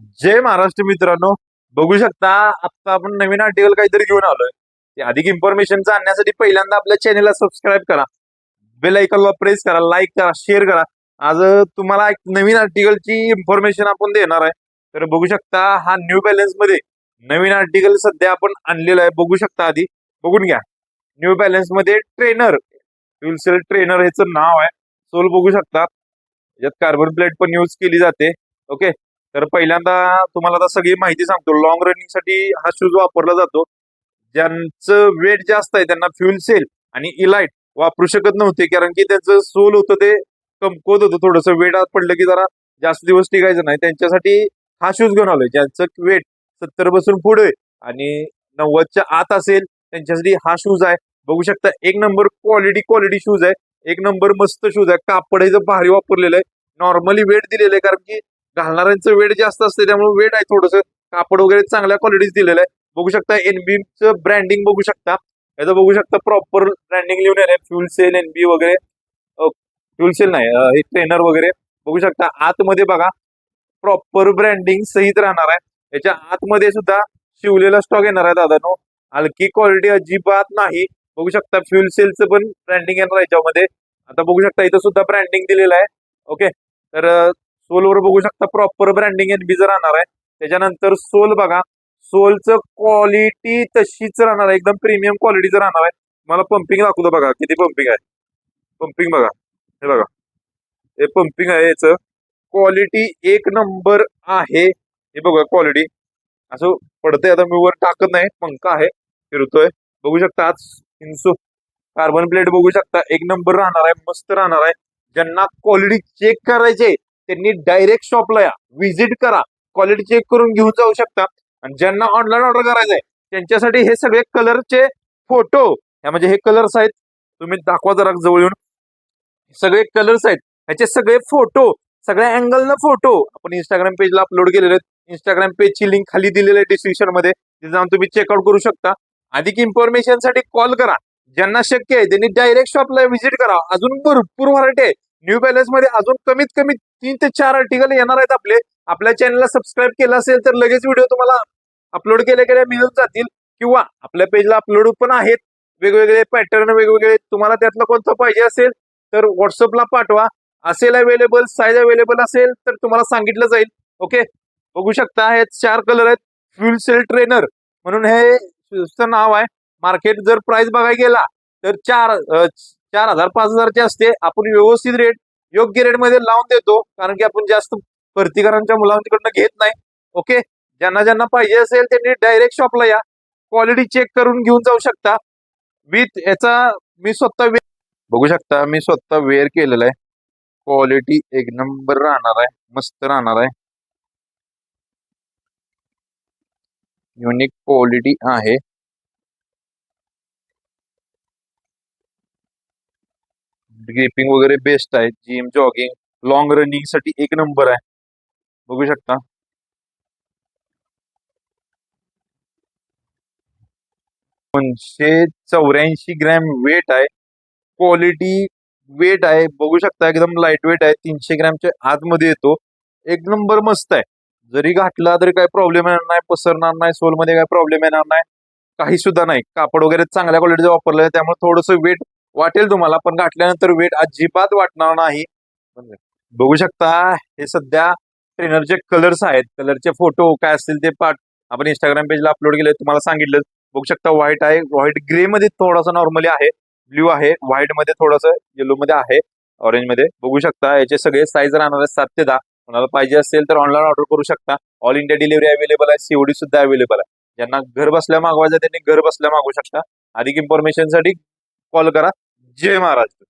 जय महाराष्ट्र मित्रांनो. बघू शकता आता आपण नवीन आर्टिकल काहीतरी घेऊन आलोय. ते अधिक इन्फॉर्मेशन आणण्यासाठी पहिल्यांदा आपल्या चॅनेलला सबस्क्राईब करा. बेल आयकॉनला प्रेस करा लाईक करा शेअर करा. आज तुम्हाला एक नवीन आर्टिकलची इन्फॉर्मेशन आपण देणार आहे. तर बघू शकता हा न्यू बॅलन्समध्ये नवीन आर्टिकल सध्या आपण आणलेला आहे. बघू शकता आधी. बघून घ्या. न्यू बॅलन्समध्ये ट्रेनर सेल ट्रेनर ह्याचं नाव आहे. सोल बघू शकता. याच्यात कार्बन प्लेट पण यूज केली जाते. ओके तर पहिल्यांदा तुम्हाला आता सगळी माहिती सांगतो. लॉंग रनिंगसाठी हा शूज वापरला जातो. ज्यांचं वेट जास्त आहे त्यांना फ्युल सेल आणि इलाइट वापरू शकत नव्हते. कारण की त्यांचं सोल होतं ते कमकोत होतं. थोडंसं वेट पडलं की जरा जास्त दिवस टिकायचं नाही. त्यांच्यासाठी हा शूज घेऊन आलोय. ज्यांचं वेट सत्तरपासून पुढे आणि नव्वदच्या आत असेल त्यांच्यासाठी हा शूज आहे. बघू शकता एक नंबर क्वालिटी क्वालिटी शूज आहे. एक नंबर मस्त शूज आहे. कापड भारी वापरलेलं आहे. नॉर्मली वेट दिलेलं आहे. कारण की घालणाऱ्यांचं वेट जास्त असते त्यामुळे वेट आहे थोडस. कापड वगैरे चांगल्या क्वालिटीच दिलेलं आहे. बघू शकता एनबीचं ब्रँडिंग बघू शकता. याचं बघू शकता प्रॉपर ब्रँडिंग लिहून आहे. फ्युल सेल एनबी वगैरे. फ्युल सेल नाही हे ट्रेनर वगैरे. बघू शकता आतमध्ये बघा. प्रॉपर ब्रँडिंग सहित राहणार आहे. याच्या आतमध्ये सुद्धा शिवलेला स्टॉक येणार आहे दादानो. हलकी क्वालिटी अजिबात नाही. बघू शकता फ्युल सेलचं पण ब्रँडिंग येणार याच्यामध्ये. आता बघू शकता इथं सुद्धा ब्रँडिंग दिलेलं आहे. ओके तर सोलवर बघू शकता प्रॉपर ब्रँडिंग एनबीचं राहणार आहे. त्याच्यानंतर सोल बघा. सोलचं क्वालिटी तशीच राहणार आहे. एकदम प्रीमियम क्वालिटीचं राहणार आहे. मला पंपिंग दाखवतो बघा. किती पंपिंग आहे. पंपिंग बघा. हे बघा. हे पंपिंग आहे याचं. क्वालिटी एक नंबर आहे. हे बघा क्वालिटी असं पडतंय. आता मी वर टाकत नाही. पंखा आहे. फिरतोय. बघू शकता आज इन्सो. कार्बन प्लेट बघू शकता. एक नंबर राहणार आहे. मस्त राहणार आहे. ज्यांना क्वालिटी चेक करायचे त्यांनी डायरेक्ट शॉपला या. व्हिजिट करा. क्वालिटी चेक करून घेऊन जाऊ शकता. आणि ज्यांना ऑनलाईन ऑर्डर करायचं आहे त्यांच्यासाठी हे सगळे कलरचे फोटो ह्या म्हणजे हे कलर्स आहेत. तुम्ही दाखवा जरा जवळ येऊन. सगळे कलर्स आहेत. ह्याचे सगळे फोटो सगळ्या अँगलनं फोटो आपण इंस्टाग्राम पेजला अपलोड केलेले आहेत. इंस्टाग्राम पेजची लिंक खाली दिलेली आहे डिस्क्रिप्शनमध्ये. तिथे जाऊन तुम्ही चेकआउट करू शकता. अधिक इन्फॉर्मेशनसाठी कॉल करा. ज्यांना शक्य आहे त्यांनी डायरेक्ट शॉपला व्हिजिट करा. अजून भरपूर व्हरायटी आहे. न्यू बॅलन्समध्ये अजून कमीत कमी तीन ते चार आर्टिकल येणार आहेत आपले. आपल्या चॅनलला सबस्क्राईब केलं असेल तर लगेच व्हिडिओ तुम्हाला अपलोड केले केल्या मिळून जातील. किंवा आपल्या पेजला अपलोड पण आहेत. वेगवेगळे पॅटर्न वेगवेगळे तुम्हाला त्यातलं कोणतं पाहिजे असेल तर व्हॉट्सअपला पाठवा. असेल अवेलेबल साईज अवेलेबल असेल तर तुम्हाला सांगितलं जाईल. ओके बघू शकता हे चार कलर आहेत. फ्युल सेल ट्रेनर म्हणून हे नाव आहे. मार्केट जर प्राइस बघायला गेला तर चार चार हजार पाच हजारची असते. आपण व्यवस्थित रेट योग्य रेटमध्ये लावून देतो. कारण की आपण जास्त भरतीकरांच्या मुलांकडनं घेत नाही. ओके ज्यांना ज्यांना पाहिजे असेल त्यांनी डायरेक्ट शॉपला या. क्वालिटी चेक करून घेऊन जाऊ शकता. विथ याचा मी स्वतः बघू शकता मी स्वतः वेअर केलेला आहे. क्वालिटी एक नंबर राहणार आहे. मस्त राहणार आहे. युनिक क्वालिटी आहे. ग्रिपिंग वगैरे बेस्ट आहे जिम जॉगिंग लॉंग रनिंगसाठी एक नंबर आहे. बघू शकता. दोनशे चौऱ्याऐंशी ग्रॅम वेट आहे. क्वालिटी वेट आहे. बघू शकता एकदम लाइट वेट आहे. तीनशे ग्रॅमच्या आतमध्ये येतो. एक नंबर मस्त आहे. जरी घातला तरी काही प्रॉब्लेम येणार नाही. पसरणार नाही. सोलमध्ये काही प्रॉब्लेम येणार नाही. काही सुद्धा नाही. कापड वगैरे चांगल्या क्वालिटीचं वापरलं आहे त्यामुळे थोडंसं वेट वाटेल तुम्हाला पण घातल्यानंतर वेट अजिबात वाटणार नाही. बघू शकता हे सध्या ट्रेनरचे कलर्स आहेत. कलरचे फोटो काय असतील ते पाठ आपण इंस्टाग्राम पेजला अपलोड केले तुम्हाला सांगितलं. बघू शकता व्हाईट आहे. व्हाईट ग्रे मध्ये थोडासा नॉर्मली आहे. ब्ल्यू आहे. व्हाईटमध्ये थोडंसं येलो मध्ये आहे. ऑरेंजमध्ये. बघू शकता याचे सगळे साईज राहणार आहेत सात ते दहा. कोणाला पाहिजे असेल तर ऑनलाईन ऑर्डर करू शकता. ऑल इंडिया डिलिव्हरी अवेलेबल आहे. सीओडी सुद्धा अवेलेबल आहे. ज्यांना घर बसल्या मागवायचं त्यांनी घर बसल्या मागवू शकता. अधिक इन्फॉर्मेशनसाठी कॉल करा. जय महाराष्ट्र